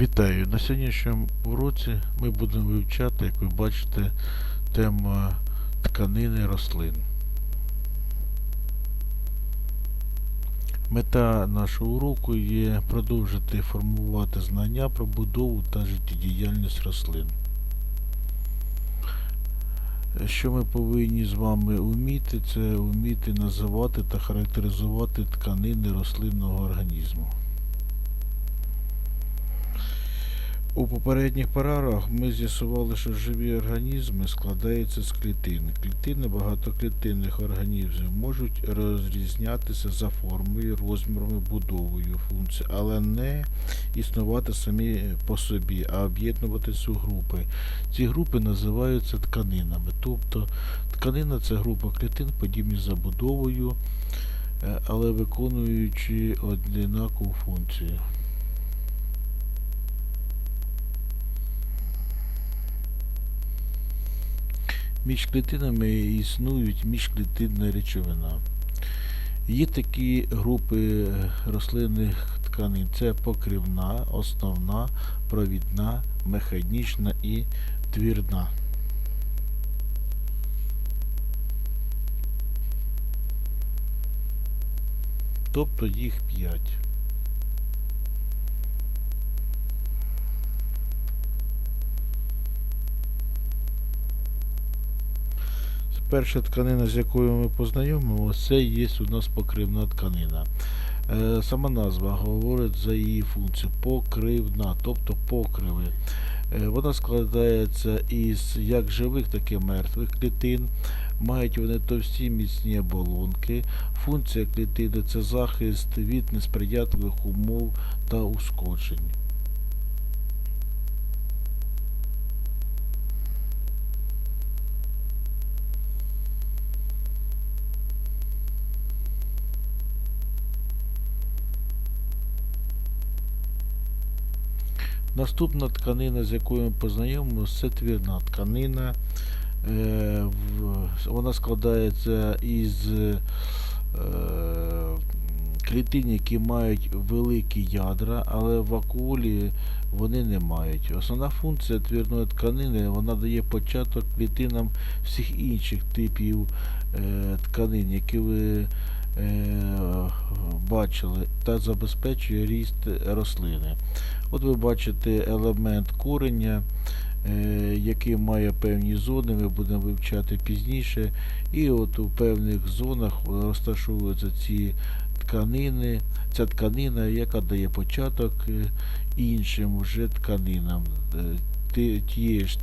Вітаю! На сьогоднішньому уроці ми будемо вивчати, як ви бачите, тему тканини рослин. Мета нашого уроку є продовжити формувати знання про будову та життєдіяльність рослин. Що ми повинні з вами вміти, це вміти називати та характеризувати тканини рослинного організму. У попередніх параграфах ми з'ясували, що живі організми складаються з клітин. Клітини багатоклітинних організмів можуть розрізнятися за формою, розмірами, будовою функцій, але не існувати самі по собі, а об'єднуватися у групи. Ці групи називаються тканинами. Тобто тканина це група клітин, подібні за будовою, е, але виконуючи однакову функцію. Між клітинами існують міжклітинна речовина. Є такі групи рослинних тканин. Це покривна, основна, провідна, механічна і твірна. Тобто їх п'ять. Перша тканина, з якою ми познайомимося, це є у нас покривна тканина. Е, Сама назва говорить за її функцію покривна, тобто покриви. Е, Вона складається із як живих, так і мертвих клітин. Мають вони товсті міцні оболонки. Функція клітини це захист від несприятливих умов та ушкоджень. Наступна тканина, з якою ми познайомимося, це твірна тканина. Е, Вона складається із е, клітин, які мають великі ядра, але в вакуолі вони не мають. Основна функція твірної тканини вона дає початок клітинам всіх інших типів е, тканин, які ви бачили, та забезпечує ріст рослини. От ви бачите елемент корення, е, який має певні зони, ми будемо вивчати пізніше. І от у певних зонах розташовуються ці тканини, ця тканина, яка дає початок е, іншим вже тканинам. Е, Тієї ж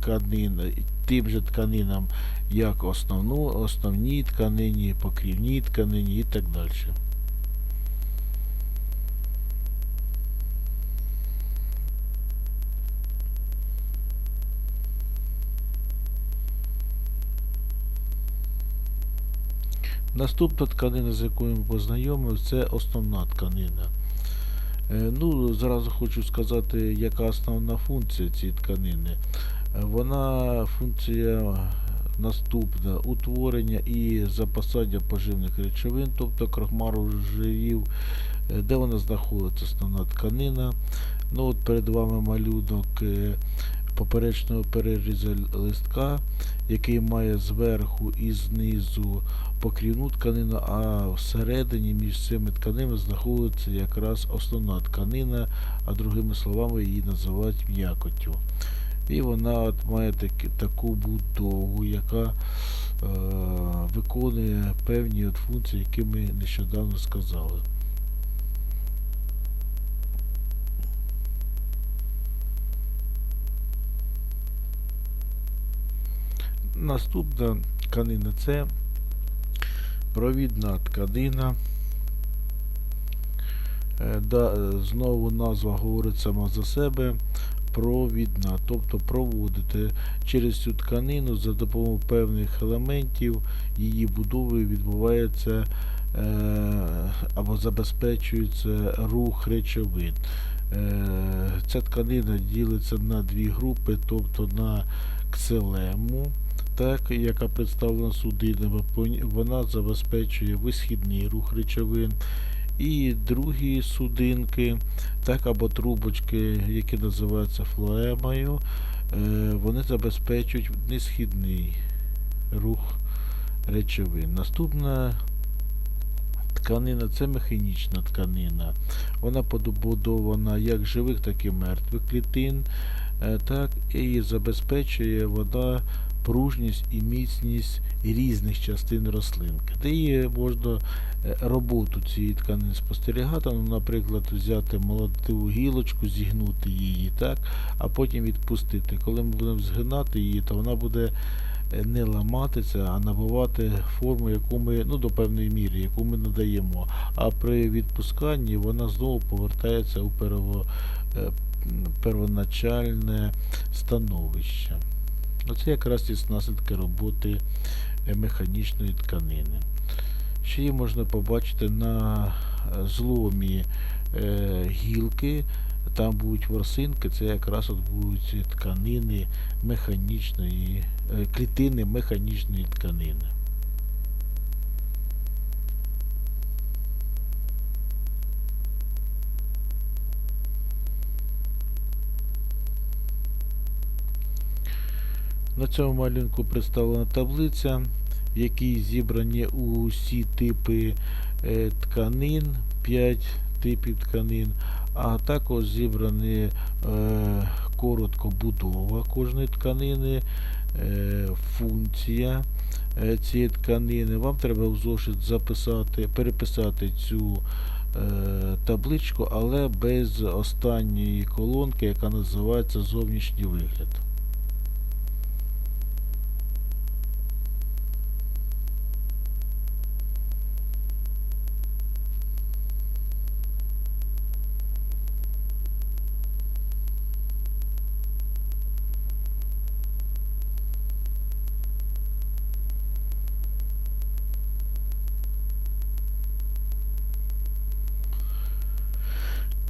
тканини, тим же тканинам, як основну, основній тканині, покрівній тканині і так далі. Наступна тканина, з якою ми познайомилися, це основна тканина. Е, Ну, зразу хочу сказати, яка основна функція цієї тканини. Вона функція наступна утворення і запасання поживних речовин, тобто крахмару жирів, де вона знаходиться, основна тканина. Ну, от перед вами малюнок е, поперечного перерізу листка, який має зверху і знизу покрівну тканину, а всередині між цими тканинами знаходиться якраз основна тканина, а другими словами її називають м'якоттю. І вона от має таки, таку будову, яка е, виконує певні от функції, які ми нещодавно сказали. Наступна тканина це провідна тканина. Е, Да, е, знову назва говорить сама за себе. Провідна, тобто проводити через цю тканину за допомогою певних елементів її будови відбувається е, або забезпечується рух речовин. Е, ця тканина ділиться на дві групи, тобто на кселему, так, яка представлена судинами, вона забезпечує висхідний рух речовин, І другі судинки, так або трубочки, які називаються флоемою, е, вони забезпечують несхідний рух речовин. Наступна тканина це механічна тканина. Вона побудована як живих, так і мертвих клітин. Е, Так, і забезпечує вона пружність і міцність різних частин рослинки. Де її можна е, роботу цієї тканини спостерігати, ну, наприклад, взяти молоду гілочку, зігнути її, так, а потім відпустити. Коли ми будемо згинати її, то вона буде е, не ламатися, а набувати форму, яку ми, ну до певної міри, яку ми надаємо. А при відпусканні вона знову повертається у перво, е, первоначальне становище. Оце якраз і наслідки роботи е, механічної тканини. Ще її можна побачити на е, зломі е, гілки, там будуть ворсинки, це якраз от будуть тканини механічної, клітини механічної тканини. На цьому малюнку представлена таблиця, в якій зібрані усі типи е, тканин, 5 типів тканин, а також зібрані е, коротко будова кожної тканини, е, функція цієї тканини. Вам треба в зошит записати, переписати цю табличку, але без останньої колонки, яка називається зовнішній вигляд.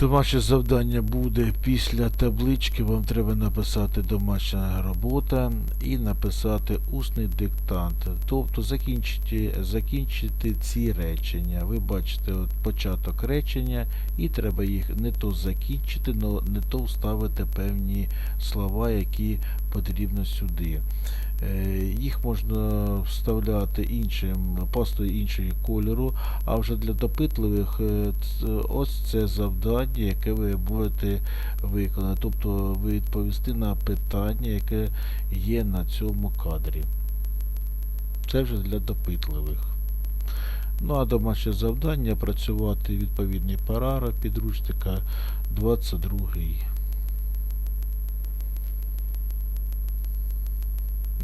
Домашнє завдання буде після таблички. Вам треба написати домашня робота і написати усний диктант. Тобто закінчити, закінчити ці речення. Ви бачите от початок речення, і треба їх не то закінчити, но не то вставити певні слова, які потрібно сюди. Е, Їх можна вставляти іншим, пастою іншого кольору, а вже для допитливих е, ось це завдання, яке ви будете виконати. Тобто відповісти на питання, яке є на цьому кадрі. Це вже для допитливих. Ну а домашнє завдання працювати відповідний параграф підручника 22.